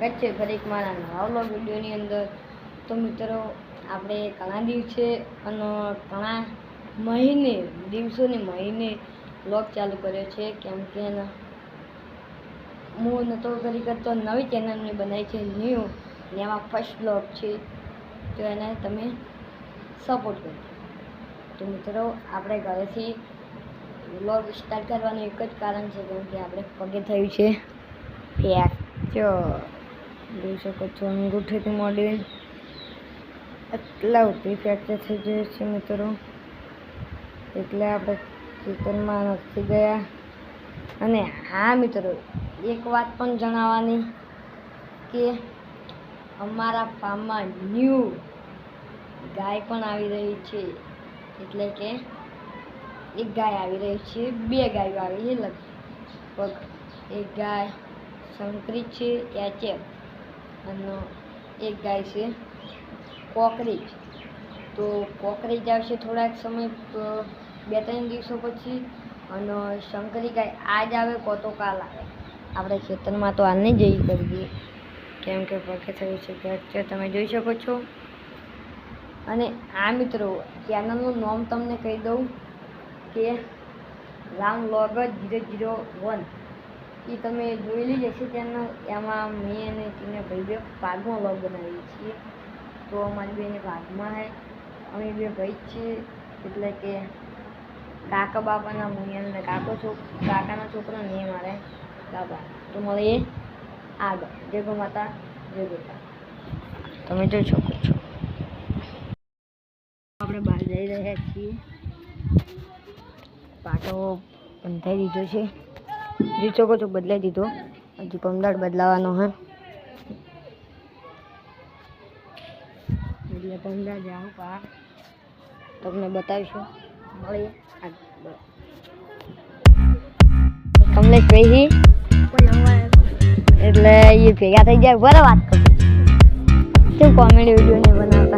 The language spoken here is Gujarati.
છે ફરી મારા નવા વ્લોગ વિડીયોની અંદર. તો મિત્રો, આપણે ઘણા દિવસે અને ઘણા મહિને, દિવસોને મહિને વ્લોગ ચાલુ કર્યો છે. કેમ કે હું નહોતો કરી કરતો, નવી ચેનલને બનાવી છે ન્યૂ ને એમાં ફર્સ્ટ બ્લોગ છે. તો એને તમે સપોર્ટ કરો તો મિત્રો, આપણે ઘરેથી વ્લોગ સ્ટાર્ટ કરવાનું એક જ કારણ છે, કેમ કે આપણે પગે થયું છે. ફ્રેક્ચર જોઈ શકો છો, અંગૂઠેથી મોડી એટલા સુધી ફ્રેક્ચર થઈ જાય છે મિત્રો. એટલે આપણે ચિત્રમાં નથી ગયા. અને હા મિત્રો, એક વાત પણ જણાવવાની કે અમારા ફાર્મમાં ન્યૂ ગાય પણ આવી રહી છે. એટલે કે એક ગાય આવી રહી છે, બે ગાયો આવી છે. લગભગ એક ગાય સંકરી છે એચએફ અને એક ગાય છે કોકરેજ તો કોકરેજ આવશે થોડાક સમય બે ત્રણ દિવસો પછી અને શંકરી ગાય આજ આવે કો તો કાલ આવે. આપણે ખેતરમાં તો હાલ નહીં જઈ કરીએ. કેમ કે પગે થયું છે ફ્રેક્ચર તમે જોઈ શકો છો. અને આ મિત્રો ચેનલનું નામ તમને કહી દઉં કે Ram log zero zero one. એ તમે જોયેલી જ જશો ત્યાંનો એમાં મેં અને ટીને ભાઈ બે ભાગમાં લોગ બનાવીએ છીએ. તો અમારી બેને ભાગમાં હે, અમે બે ભાઈ જ છીએ. એટલે કે કાકા બાપાના મુનિયાને કાકો છોક કાકાના છોકરો ને મારે બાબા તો મળીએ આગળ. જય ગો માતા, જય તમે જોઈ શકો છો. આપણે બહાર જઈ રહ્યા છીએ. પાટો બંધાઈ દીધો છે. જોઈ શકો છો બદલાઈ દીધો. હજી પમદાડ બદલાવાનો હે. એટલે પમદાડ જાઉં પા. તમને બતાવીશું. મળીએ. તમને કમલેશભાઈ એટલે એ ભેગા થઈ જાય. બરાબર વાત કરું. શું કોમેડી વીડિયો ને બનાવતા?